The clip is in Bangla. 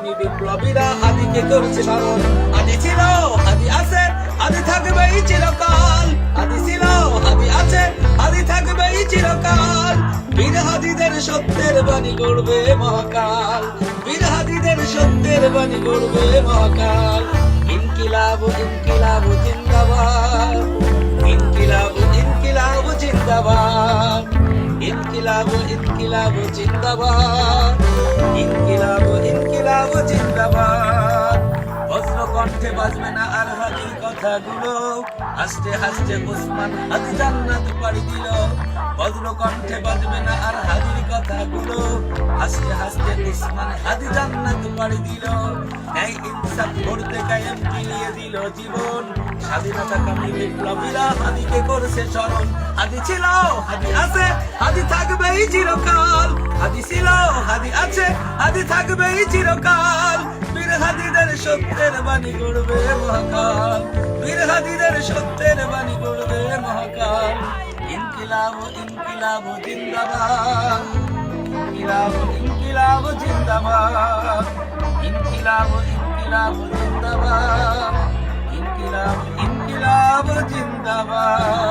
কামি বিপ্লবীরা আদিকে করছে স্মরণ? আদি ছিল, আদি আছে, আদি থাকবে চিরকাল। আদি ছিল, আদি আছে, আদি থাকবে এই চিরকাল। বীর হাদিদের সত্যের বাণী গড়বে মহাকাল। বীর হাদিদের সত্যের বাণী গড়বে মহাকাল। ইনকিলাব ইনকিলাব, জিন্দাবাদ। ইনকিলাব ইনকিলাব, জিন্দাবাদ। ইনকিলাব ইনকিলাব, জিন্দাবাদ। বজ্র বাজবে না আর হাদির কথাগুলো। হাসতে হাসতে ওসমান আজ জান্নাত পাড়ি দিল। বজ্র কণ্ঠে বাজবে না আর হাদির কথাগুলো। হাসতে হাসতে ওসমান আজ জান্নাত পাড়ি দিল। ন্যায় ইনসাফ করতে কায়েম মিলিয়ে দিল জীবন। স্বাধীনতা কামী বিপ্লবীরা হাদিকে করছে স্মরণ। হাদি ছিল, হাদি আছে, হাদি থাকবে এই চিরকাল। হাদি ছিল, হাদি আছে, হাদি থাকবে এই চিরকাল। বীর হাদিদের সত্যের বাণী করবে মহাকাল। বীর হাদিদের সত্যের বাণী করবে মহাকাল। ইনকিলাব ইনকিলাব, জিন্দাবাদ। ইনকিলাব ইনকিলাব, জিন্দাবাদ। ইনকিলাব ইনকিলাব, জিন্দাবাদ। ইনকিলাব ইনকিলাব, জিন্দাবাদ।